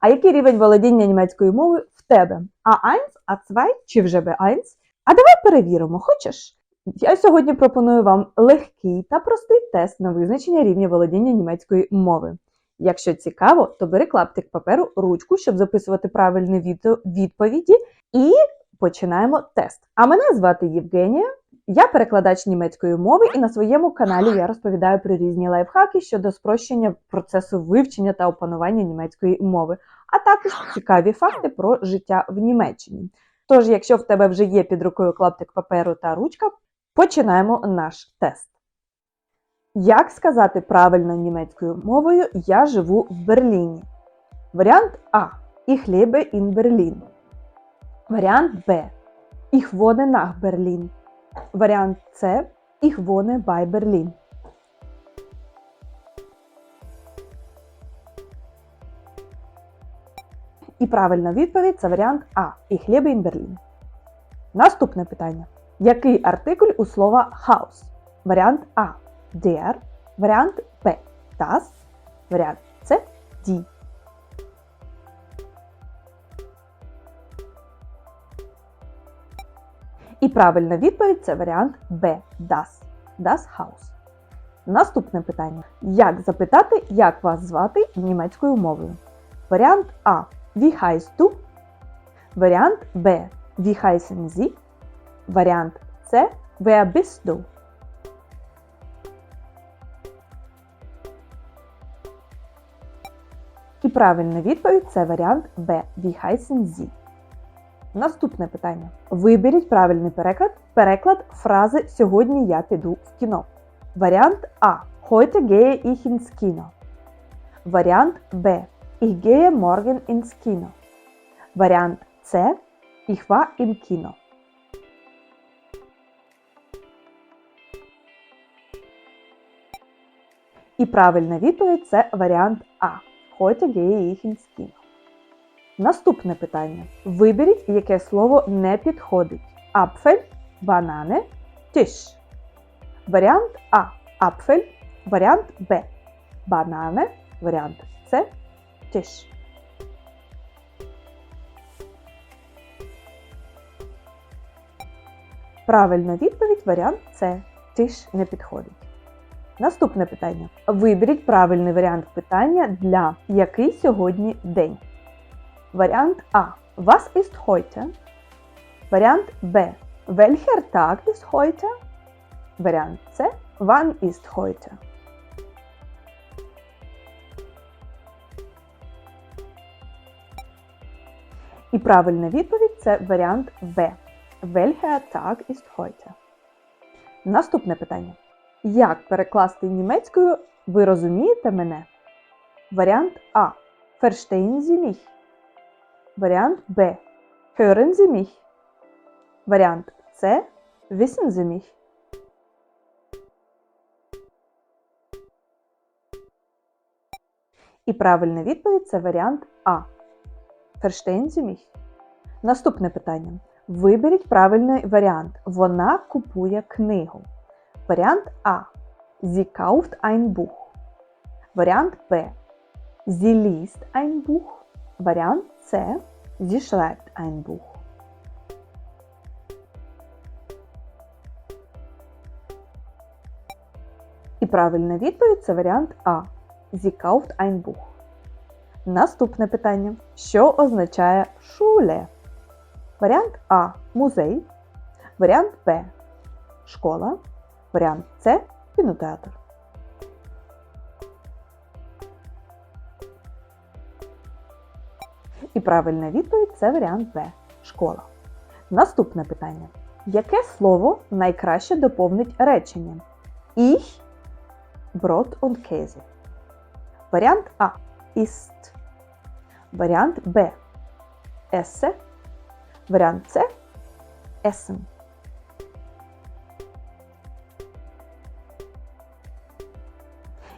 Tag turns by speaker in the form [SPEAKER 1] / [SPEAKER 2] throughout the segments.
[SPEAKER 1] А який рівень володіння німецькою мовою в тебе? А1, А2 чи вже Б1? А давай перевіримо, хочеш? Я сьогодні пропоную вам легкий та простий тест на визначення рівня володіння німецької мови. Якщо цікаво, то бери клаптик паперу, ручку, щоб записувати правильні відповіді, і починаємо тест. А мене звати Євгенія. Я перекладач німецької мови, і на своєму каналі я розповідаю про різні лайфхаки щодо спрощення процесу вивчення та опанування німецької мови, а також цікаві факти про життя в Німеччині. Тож, якщо в тебе вже є під рукою клаптик паперу та ручка, починаємо наш тест. Як сказати правильно німецькою мовою Я живу в Берліні? Варіант А. Ich lebe in Berlin. Варіант Б. Ich wohne nach Berlin. Варіант С. Ich wohne bei. І правильна відповідь це варіант А. Ich lebe in Berlin. Наступне питання. Який артикль у слова Haus? Варіант А. Der. Варіант Б. Das. Варіант С. Die. Правильна відповідь це варіант Б. Das. Das Haus. Наступне питання. Як запитати, як вас звати німецькою мовою? Варіант А. Wie heißt du? Варіант Б. Wie heißen Sie? Варіант С. Wer bist du? І правильна відповідь це варіант Б. Wie heißen Sie? Наступне питання. Виберіть правильний переклад, переклад фрази Сьогодні я піду в кіно. Варіант А. Heute gehe ich ins Kino. Варіант Б. Ich gehe morgen ins Kino. Варіант С. Ich war im. І правильна відповідь це варіант А. Heute gehe ich ins Kino. Наступне питання. Виберіть, яке слово не підходить. Апфель, банани, тиш. Варіант А. Апфель. Варіант Б. Банани. Варіант С. Тиш. Правильна відповідь варіант С. Тиш не підходить. Наступне питання. Виберіть правильний варіант питання для який сьогодні день. Варіант А. Was ist heute? Варіант Б. Welcher Tag ist heute? Варіант С. Wann ist heute? І правильна відповідь це варіант Б. Welcher Tag ist heute? Наступне питання. Як перекласти німецькою ви розумієте мене? Варіант А. Verstehen Sie mich? Варіант Б. Hören Sie mich? Варіант С. Wissen Sie mich? І правильна відповідь це варіант А. Verstehen Sie mich? Наступне питання. Виберіть правильний варіант. Вона купує книгу. Варіант А. Sie kauft ein Buch. Варіант Б. Sie liest ein Buch. Варіант С. Sie schreibt ein. І правильна відповідь це варіант А. Sie kauft. Наступне питання. Що означає Schule? Варіант А. Музей. Варіант Б. Школа. Варіант С. Кінотеатр. І правильна відповідь це варіант Б. Школа. Наступне питання. Яке слово найкраще доповнить речення? Ich, Brot und Käse. Варіант А. Ist. Варіант Б. Esse. Варіант С. Essen.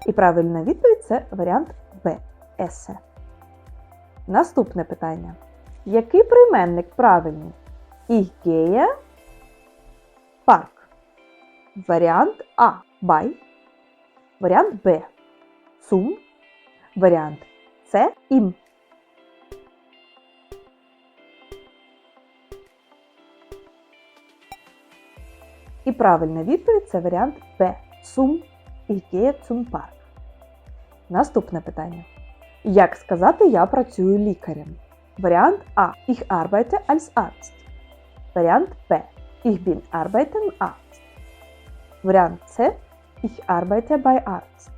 [SPEAKER 1] І правильна відповідь це варіант Б. Есе. Наступне питання. Який прийменник правильний? Ігея парк. Варіант А. Бай. Варіант Б. Сум. Варіант С. Ім. І правильна відповідь це варіант Б. Сум. Ігея Цум парк. Наступне питання. Як сказати я працюю лікарем? Варіант А. Ich arbeite als Arzt. Варіант Б. Ich bin arbeiten Arzt. Варіант С. Ich arbeite bei Arzt.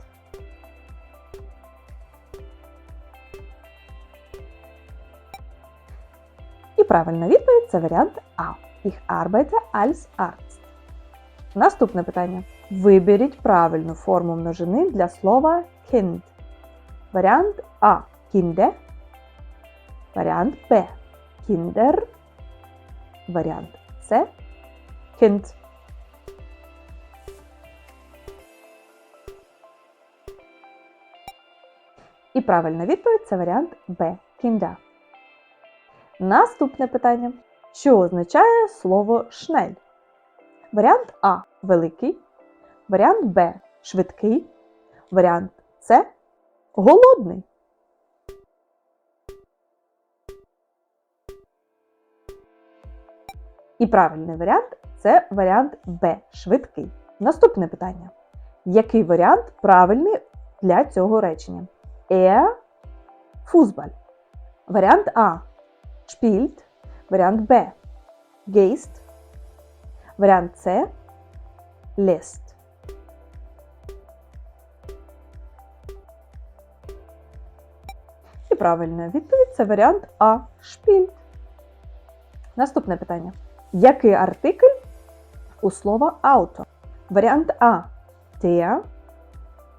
[SPEAKER 1] І правильна відповідь це варіант А. Ich arbeite als Arzt. Наступне питання. Виберіть правильну форму множини для слова kind. Варіант А. Kinde. Варіант Б. Kinder. Варіант С. Kind. І правильна відповідь це варіант Б. Kinder. Наступне питання. Що означає слово шнель? Варіант А великий. Варіант Б швидкий. Варіант С голодний. І правильний варіант це варіант Б швидкий. Наступне питання. Який варіант правильний для цього речення? Er Fußball. Варіант А spielt. Варіант Б gehst. Варіант С lässt. Правильна відповідь це варіант А spielt. Наступне питання. Який артикль у слова auto? Варіант А der.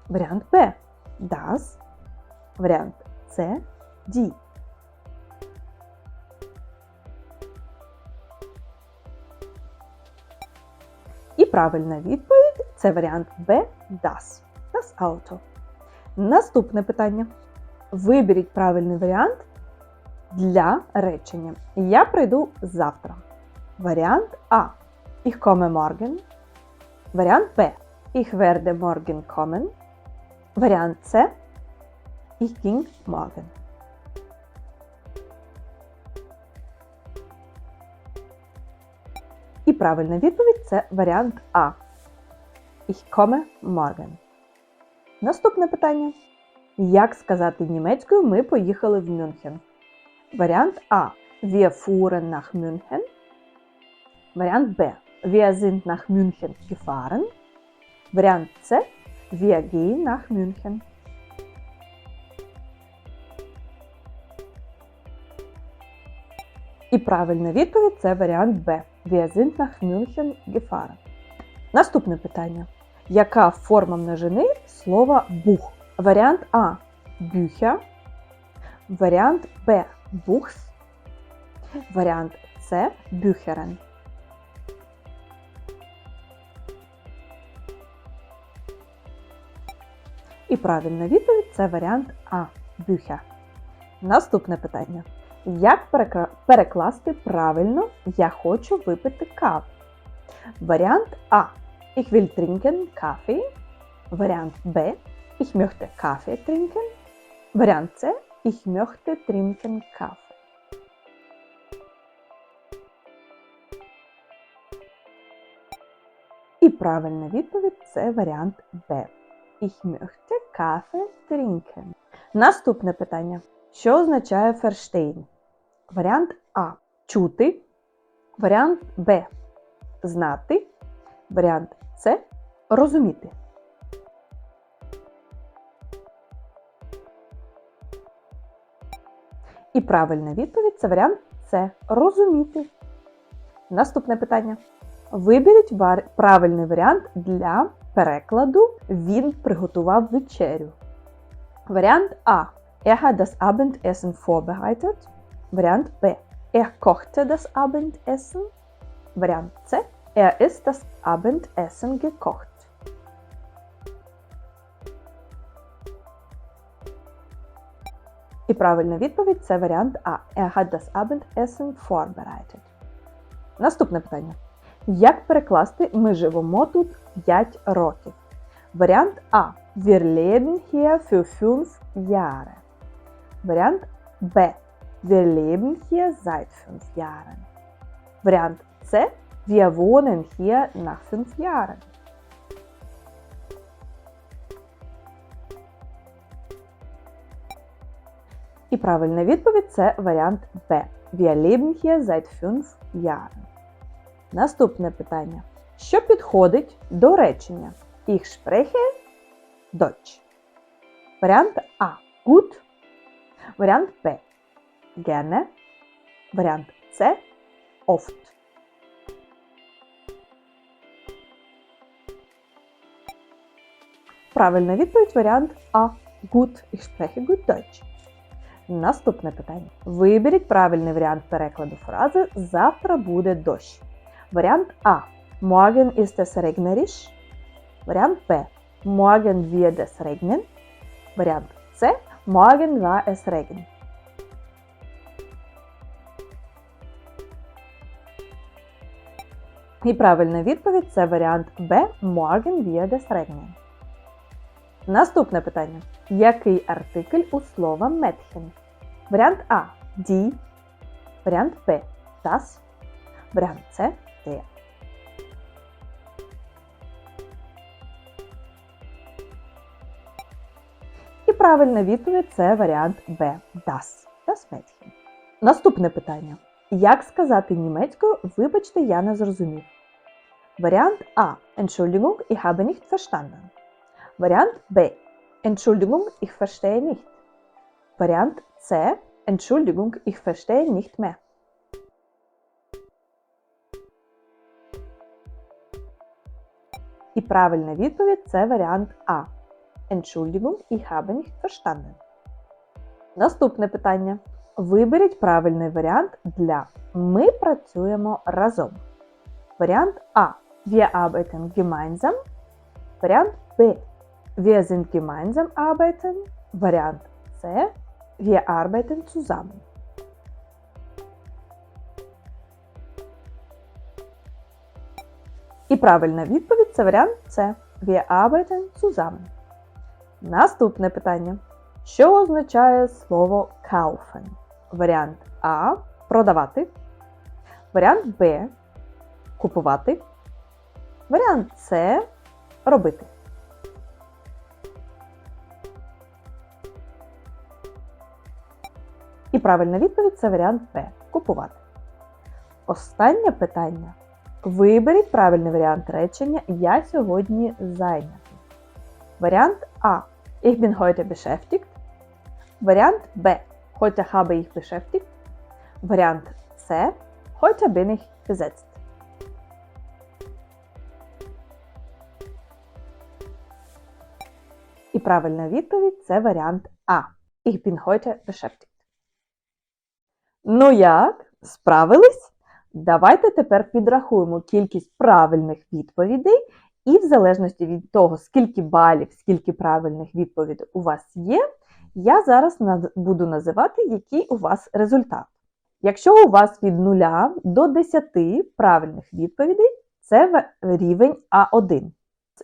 [SPEAKER 1] Варіант Б das. Варіант С die. І правильна відповідь це варіант Б das. Das Auto. Наступне питання. Виберіть правильний варіант для речення. Я прийду завтра. Варіант А. Ich komme morgen. Варіант Б. Ich werde morgen kommen. Варіант С. Ich ging morgen. І правильна відповідь це варіант А. Ich komme morgen. Наступне питання. Як сказати німецькою ми поїхали в Мюнхен? Варіант А. Wir fuhren nach München. Варіант Б. Wir sind nach München gefahren. Варіант С. Wir gehen nach München. І правильна відповідь це варіант Б. Wir sind nach München gefahren. Наступне питання. Яка форма множини слова бух? Варіант А. Bücher. Варіант Б. Buchs. Варіант С. Bücheren. І правильна відповідь це варіант А. Bücher. Наступне питання. Як перекласти правильно Я хочу випити каву? Варіант А. Ich will trinken Kaffee. Варіант Б. Ich möchte Kaffee trinken. Варіант С. Ich möchte trinken Kaffee. І правильна відповідь це варіант Б. Ich möchte Kaffee trinken. Наступне питання. Що означає verstehen? Варіант А. Чути. Варіант Б. Знати. Варіант С. Розуміти. І правильна відповідь це варіант С. Розуміти. Наступне питання. Виберіть правильний варіант для перекладу Він приготував вечерю. Варіант А. Er hat das Abendessen vorbereitet. Варіант Б. Er kochte das Abendessen. Варіант С. Er ist das Abendessen gekocht. І правильна відповідь це варіант А. Er hat das Abendessen vorbereitet. Наступне питання. Як перекласти ми живемо тут 5 років? Варіант А. Wir leben hier für 5 Jahre. Варіант Б. Wir leben hier seit 5 Jahren. Варіант С. Wir wohnen hier nach fünf Jahren. І правильна відповідь це варіант Б. Wir leben hier seit fünf Jahren. Наступне питання. Що підходить до речення? Ich spreche Deutsch. Варіант А. Gut. Варіант Б. Gerne. Варіант С. Oft. Правильна відповідь варіант А. Gut. Ich spreche gut Deutsch. Наступне питання. Виберіть правильний варіант перекладу фрази Завтра буде дощ. Варіант А. Morgen ist es regnerisch. Варіант Б. Morgen wird es regnen. Варіант С. Morgen war es Regen. І правильна відповідь це варіант Б. Morgen wird es regnen. Наступне питання. Який артикль у слова Mädchen? Варіант А. Die. Варіант Б. Das. Варіант С. Der. І правильна відповідь це варіант Б. Das. Das Mädchen. Наступне питання. Як сказати німецькою, вибачте, я не зрозумів. Варіант А. Entschuldigung, ich habe nicht verstanden. Варіант Б. Entschuldigung, ich verstehe nicht. Варіант С. Entschuldigung, ich verstehe nicht mehr. І правильна відповідь це варіант А. Entschuldigung, ich habe nicht verstanden. Наступне питання. Виберіть правильний варіант для Ми працюємо разом. Варіант А. Wir arbeiten gemeinsam. Варіант Б. Wir sind gemeinsam arbeiten. Варіант С. Wir arbeiten zusammen. І правильна відповідь це варіант С. Wir arbeiten zusammen. Наступне питання. Що означає слово kaufen? Варіант А. Продавати. Варіант Б. Купувати. Варіант С. Робити. Правильна відповідь це варіант Б. Купувати. Останнє питання. Виберіть правильний варіант речення Я сьогодні зайнятий. Варіант А. Ich bin heute beschäftigt. Варіант Б. Heute habe ich beschäftigt. Варіант С. Heute bin ich besetzt. І правильна відповідь це варіант А. Ich bin heute beschäftigt. Ну як? Справились? Давайте тепер підрахуємо кількість правильних відповідей, і в залежності від того, скільки балів, скільки правильних відповідей у вас є, я зараз буду називати, який у вас результат. Якщо у вас від 0 до 10 правильних відповідей, це рівень А1.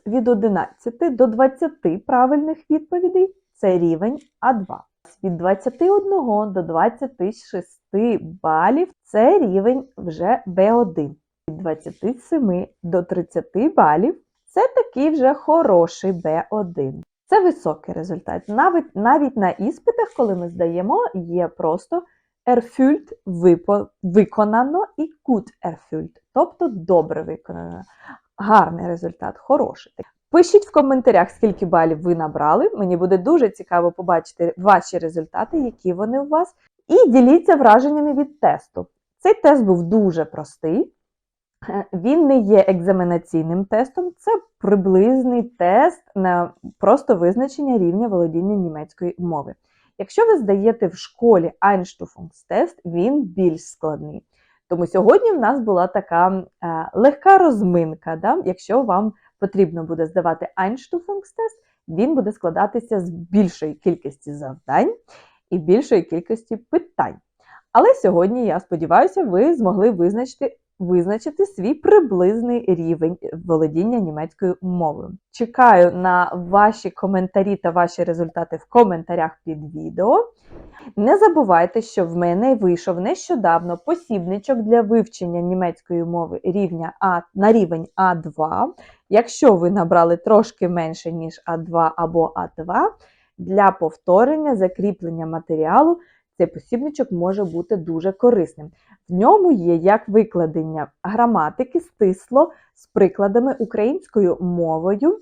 [SPEAKER 1] Від 11 до 20 правильних відповідей це рівень А2. Від 21 до 26 балів це рівень вже Б1. Від 27 до 30 балів це такий вже хороший Б1. Це високий результат. Навіть, навіть на іспитах, коли ми здаємо, є просто erfüllt виконано і gut erfüllt, тобто добре виконано. Гарний результат, хороший. Пишіть в коментарях, скільки балів ви набрали. Мені буде дуже цікаво побачити ваші результати, які вони у вас. І діліться враженнями від тесту. Цей тест був дуже простий. Е, Він не є екзаменаційним тестом, це приблизний тест на просто визначення рівня володіння німецької мови. Якщо ви здаєте в школі Einstufungsteст, він більш складний. Тому сьогодні в нас була така е, легка розминка. Да? Якщо вам потрібно буде здавати Einstufungstest, він буде складатися з більшої кількості завдань і більшої кількості питань. Але сьогодні, я сподіваюся, ви змогли визначити визначити свій приблизний рівень володіння німецькою мовою. Чекаю на ваші коментарі та ваші результати в коментарях під відео. Не забувайте, що в мене вийшов нещодавно посібничок для вивчення німецької мови рівня А на рівень А2. Якщо ви набрали трошки менше, ніж А2 або А2, для повторення, закріплення матеріалу цей посібничок може бути дуже корисним. В ньому є як викладення граматики стисло з прикладами українською мовою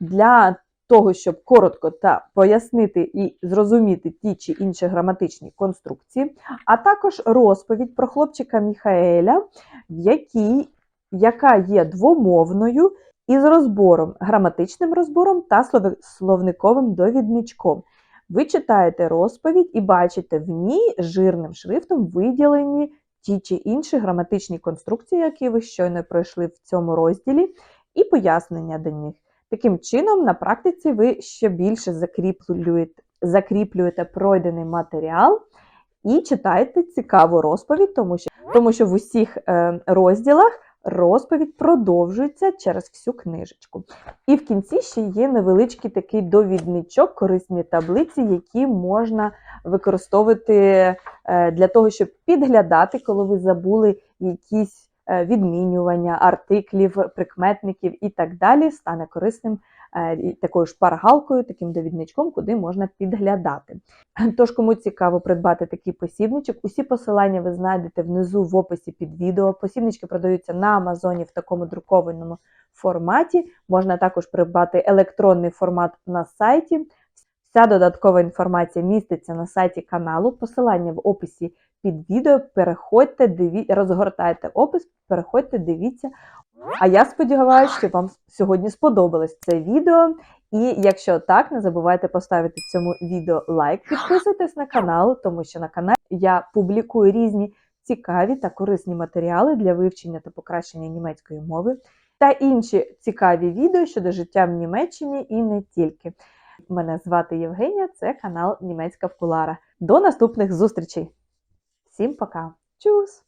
[SPEAKER 1] для того, щоб коротко та пояснити і зрозуміти ті чи інші граматичні конструкції, а також розповідь про хлопчика Міхаеля, в якій, яка є двомовною із розбором, граматичним розбором та словниковим довідничком. Ви читаєте розповідь і бачите в ній жирним шрифтом виділені ті чи інші граматичні конструкції, які ви щойно пройшли в цьому розділі, і пояснення до них. Таким чином, на практиці ви ще більше закріплюєте, закріплюєте пройдений матеріал і читаєте цікаву розповідь, тому що, тому що в усіх е, розділах розповідь продовжується через всю книжечку. І в кінці ще є невеличкий такий довідничок, корисні таблиці, які можна використовувати е, для того, щоб підглядати, коли ви забули якісь е, відмінювання артиклів, прикметників і так далі, стане корисним такою шпаргалкою, таким довідничком, куди можна підглядати. Тож, кому цікаво придбати такий посібничок, усі посилання ви знайдете внизу в описі під відео. Посібнички продаються на Амазоні в такому друкованому форматі. Можна також придбати електронний формат на сайті. Вся додаткова інформація міститься на сайті каналу. Посилання в описі під відео. Переходьте, диві... розгортайте опис, переходьте, дивіться. А я сподіваюся, що вам сьогодні сподобалось це відео. І якщо так, не забувайте поставити цьому відео лайк, підписуйтесь на канал, тому що на каналі я публікую різні цікаві та корисні матеріали для вивчення та покращення німецької мови та інші цікаві відео щодо життя в Німеччині і не тільки. Мене звати Євгенія, це канал Німецька Вкулара. До наступних зустрічей! Всім пока! Чус!